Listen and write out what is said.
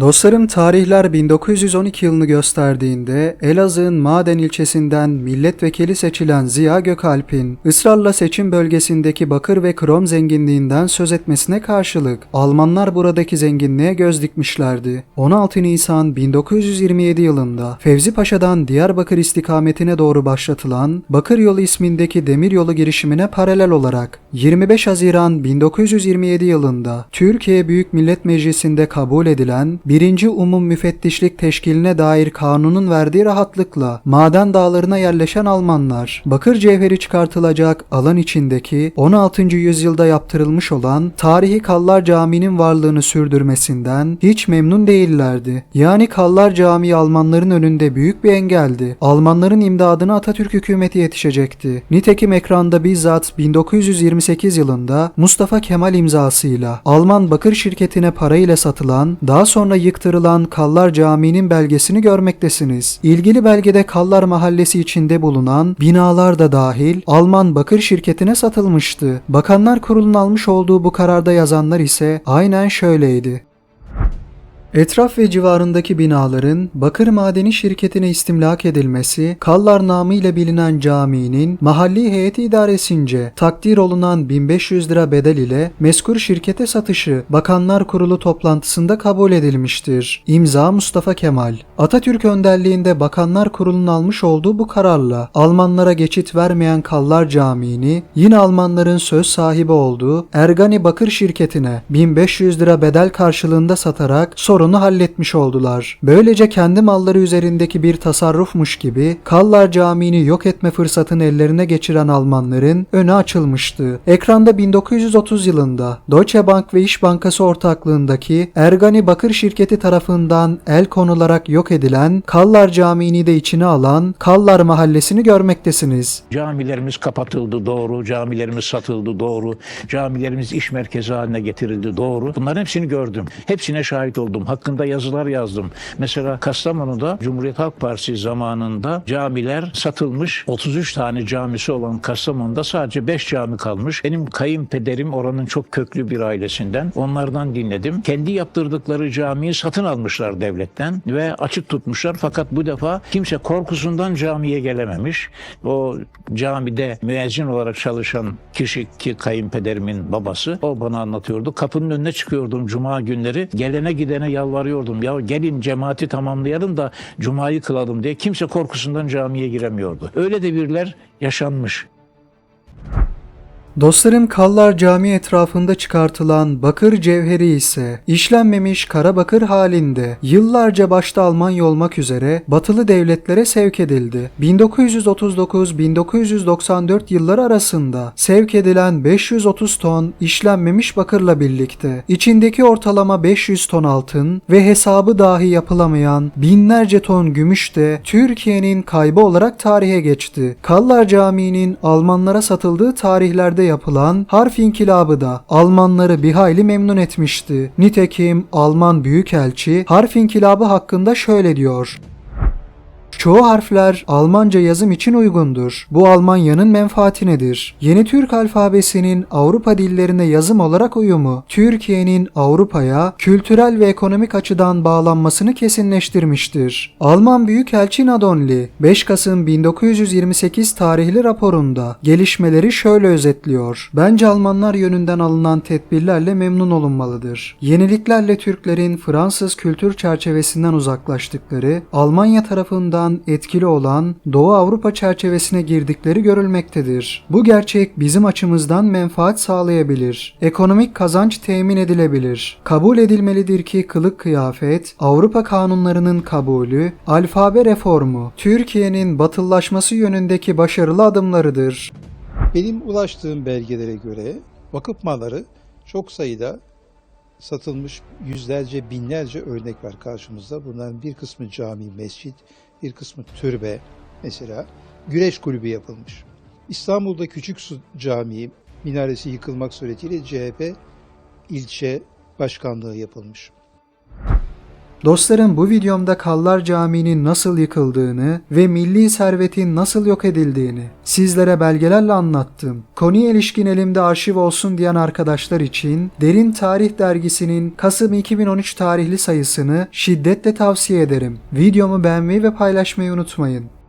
Dostlarım tarihler 1912 yılını gösterdiğinde Elazığ'ın Maden ilçesinden milletvekili seçilen Ziya Gökalp'in ısrarla seçim bölgesindeki bakır ve krom zenginliğinden söz etmesine karşılık Almanlar buradaki zenginliğe göz dikmişlerdi. 16 Nisan 1927 yılında Fevzi Paşa'dan Diyarbakır istikametine doğru başlatılan Bakır Yolu ismindeki demiryolu girişimine paralel olarak 25 Haziran 1927 yılında Türkiye Büyük Millet Meclisi'nde kabul edilen 1. Umum Müfettişlik Teşkiline dair kanunun verdiği rahatlıkla maden dağlarına yerleşen Almanlar, bakır cevheri çıkartılacak alan içindeki 16. yüzyılda yaptırılmış olan tarihi Kallar Camii'nin varlığını sürdürmesinden hiç memnun değillerdi. Yani Kallar Camii Almanların önünde büyük bir engeldi. Almanların imdadına Atatürk hükümeti yetişecekti. Nitekim ekranda bizzat 1928 yılında Mustafa Kemal imzasıyla Alman bakır şirketine parayla satılan, daha sonra yıktırılan Kallar Camii'nin belgesini görmektesiniz. İlgili belgede Kallar Mahallesi içinde bulunan binalar da dahil Alman bakır şirketine satılmıştı. Bakanlar Kurulu'nun almış olduğu bu kararda yazanlar ise aynen şöyleydi. Etraf ve civarındaki binaların bakır madeni şirketine istimlak edilmesi, Kallar namıyla bilinen caminin mahalli heyeti idaresince takdir olunan 1500 lira bedel ile meskur şirkete satışı Bakanlar Kurulu toplantısında kabul edilmiştir. İmza Mustafa Kemal. Atatürk önderliğinde Bakanlar Kurulu'nun almış olduğu bu kararla Almanlara geçit vermeyen Kallar Camii'ni yine Almanların söz sahibi olduğu Ergani Bakır şirketine 1500 lira bedel karşılığında satarak sorunu halletmiş oldular. Böylece kendi malları üzerindeki bir tasarrufmuş gibi Kallar Camii'ni yok etme fırsatını ellerine geçiren Almanların önü açılmıştı. Ekranda 1930 yılında Deutsche Bank ve İş Bankası ortaklığındaki Ergani Bakır şirketi tarafından el konularak yok edilen Kallar Camii'ni de içine alan Kallar Mahallesi'ni görmektesiniz. Camilerimiz kapatıldı doğru, camilerimiz satıldı doğru, camilerimiz iş merkezi haline getirildi doğru. Bunların hepsini gördüm. Hepsine şahit oldum. Hakkında yazılar yazdım. Mesela Kastamonu'da Cumhuriyet Halk Partisi zamanında camiler satılmış. 33 tane camisi olan Kastamonu'da sadece 5 cami kalmış. Benim kayınpederim oranın çok köklü bir ailesinden. Onlardan dinledim. Kendi yaptırdıkları camiyi satın almışlar devletten ve açık tutmuşlar. Fakat bu defa kimse korkusundan camiye gelememiş. O camide müezzin olarak çalışan kişi ki kayınpederimin babası o bana anlatıyordu. Kapının önüne çıkıyordum cuma günleri. Gelene gidene yalvarıyordum. Ya gelin cemaati tamamlayalım da cumayı kılalım diye. Kimse korkusundan camiye giremiyordu. Öyle devirler yaşanmış. Dostlarım Kallar Camii etrafında çıkartılan bakır cevheri ise işlenmemiş kara bakır halinde yıllarca başta Almanya olmak üzere batılı devletlere sevk edildi. 1939-1994 yılları arasında sevk edilen 530 ton işlenmemiş bakırla birlikte içindeki ortalama 500 ton altın ve hesabı dahi yapılamayan binlerce ton gümüş de Türkiye'nin kaybı olarak tarihe geçti. Kallar Camii'nin Almanlara satıldığı tarihlerde yapılan harf inkılabı da Almanları bir hayli memnun etmişti. Nitekim Alman Büyükelçi harf inkılabı hakkında şöyle diyor. Çoğu harfler Almanca yazım için uygundur. Bu Almanya'nın menfaatinedir. Yeni Türk alfabesinin Avrupa dillerine yazım olarak uyumu, Türkiye'nin Avrupa'ya kültürel ve ekonomik açıdan bağlanmasını kesinleştirmiştir. Alman Büyükelçi Nadonli, 5 Kasım 1928 tarihli raporunda gelişmeleri şöyle özetliyor. Bence Almanlar yönünden alınan tedbirlerle memnun olunmalıdır. Yeniliklerle Türklerin Fransız kültür çerçevesinden uzaklaştıkları, Almanya tarafından etkili olan Doğu Avrupa çerçevesine girdikleri görülmektedir. Bu gerçek bizim açımızdan menfaat sağlayabilir. Ekonomik kazanç temin edilebilir. Kabul edilmelidir ki kılık kıyafet, Avrupa kanunlarının kabulü, alfabe reformu, Türkiye'nin batıllaşması yönündeki başarılı adımlarıdır. Benim ulaştığım belgelere göre vakıf malları çok sayıda satılmış yüzlerce binlerce örnek var karşımızda. Bunların bir kısmı cami, mescit, bir kısmı türbe mesela güreş kulübü yapılmış. İstanbul'da Küçük Su Camii minaresi yıkılmak suretiyle CHP ilçe başkanlığı yapılmış. Dostlarım bu videomda Kallar Camii'nin nasıl yıkıldığını ve milli servetin nasıl yok edildiğini sizlere belgelerle anlattım. Konuya ilişkin elimde arşiv olsun diyen arkadaşlar için Derin Tarih Dergisi'nin Kasım 2013 tarihli sayısını şiddetle tavsiye ederim. Videomu beğenmeyi ve paylaşmayı unutmayın.